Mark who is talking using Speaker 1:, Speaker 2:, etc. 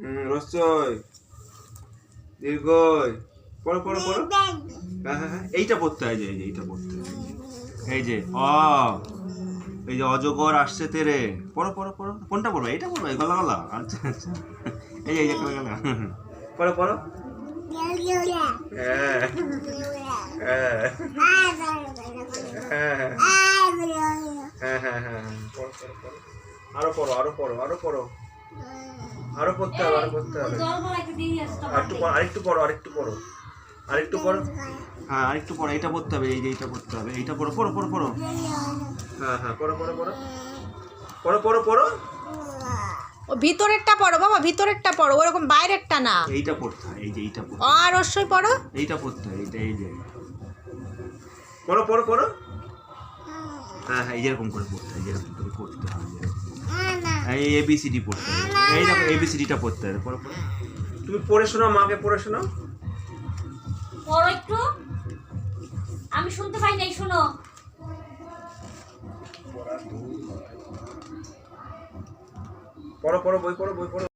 Speaker 1: হুম, রসই। দীর্ঘই। পড়ো পড়ো হ্যাঁ হ্যাঁ হ্যাঁ এইটা পড়তে হয় যে, এই যে, এইটা পড়তে হয়। এই যে, অ। এই যে, অজগর আসছে তেরে। পড়ো পড়ো পড়ো। কোনটা পড়বে? এইটা পড়বে? গলা গলা। আচ্ছা আচ্ছা। এই যে এই যে, গলা গলা। পড়ো পড়ো। আরও পড়ো আরও পড়ো আরও পড়ো। আরও পড়তে হবে আরও পড়তে হবে। আরেকটু পড়ো আরেকটু পড়ো আরেকটু পড়ো। আরেকটু পড়ো। হ্যাঁ আরেকটু পড়ো এইটা পড়তে হবে এই যে এইটা পড়তে হবে এইটা পড়ো পড়ো পড়ো পড়ো। হ্যাঁ হ্যাঁ পড়ো পড়ো পড়ো। পড়ো পড়ো পড়ো।
Speaker 2: ও ভিতরেরটা পড়ো বাবা ভিতরেরটা পড়ো ওরকম বাইরেরটা না।
Speaker 1: এইটা পড়তে হয় এই যে এইটা পড়ো
Speaker 2: আর অবশ্যই পড়ো।
Speaker 1: এইটা পড়তে হয় এইটা এই যে। পড়ো পড়ো পড়ো। হ্যাঁ হ্যাঁ এই যেরকম করে পড়তে হয় যেরকম করে পড়তে হ্যাঁ এই এবিসিডি পড়তে হবে। এই দেখো এবিসিডিটা পড়তে হবে। পড়ো পড়ো। তুমি পড়ে শোনাও মাকে পড়ে শোনাও
Speaker 3: পড়ো একটু। আমি শুনতে পাই নাই শোনো।
Speaker 1: পড়ো পড়ো বই পড়ো বই পড়ো।